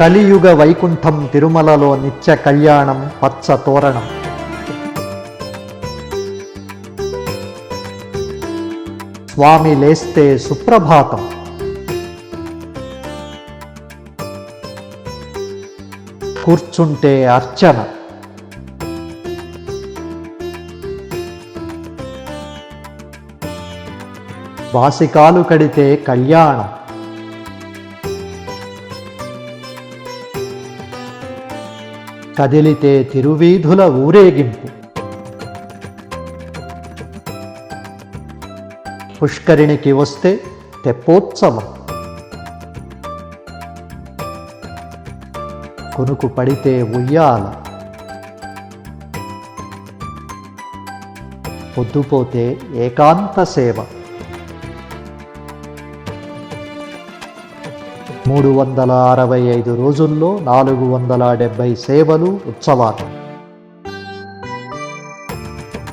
కలియుగ వైకుంఠం తిరుమలలో నిత్య కళ్యాణం పచ్చ తోరణం. స్వామి లేస్తే సుప్రభాతం. కూర్చుంటే అర్చన. వాసికాలు కడితే కళ్యాణం. కదిలితే తిరువీధుల ఊరేగింపు. పుష్కరిణికి వస్తే తెప్పోత్సవం. కొనుకు పడితే ఉయ్యాల. పొద్దుపోతే ఏకాంత సేవ. మూడు వందల అరవై ఐదు రోజుల్లో నాలుగు వందల డెబ్బై సేవలు ఉత్సవాలు.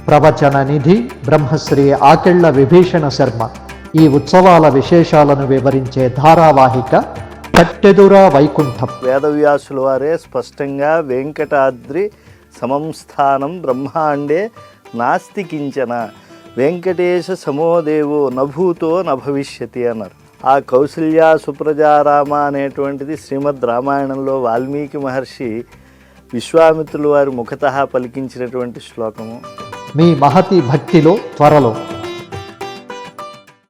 ప్రవచన నిధి బ్రహ్మశ్రీ ఆకెళ్ళ విభీషణ శర్మ ఈ ఉత్సవాల విశేషాలను వివరించే ధారావాహిక కట్టెదుర వైకుంఠం. వేదవ్యాసుల వారే స్పష్టంగా వెంకటాద్రి సమంస్థానం బ్రహ్మాండే నాస్తికించన. వెంకటేశ సమోదేవో నభూతో నభవిష్యతి అన్నారు. ఆ కౌసల్య సుప్రజారామ అనేటువంటిది శ్రీమద్ రామాయణంలో వాల్మీకి మహర్షి విశ్వామిత్రులు వారి ముఖత పలికించినటువంటి శ్లోకము. మీ మహతి భక్తిలో త్వరలో.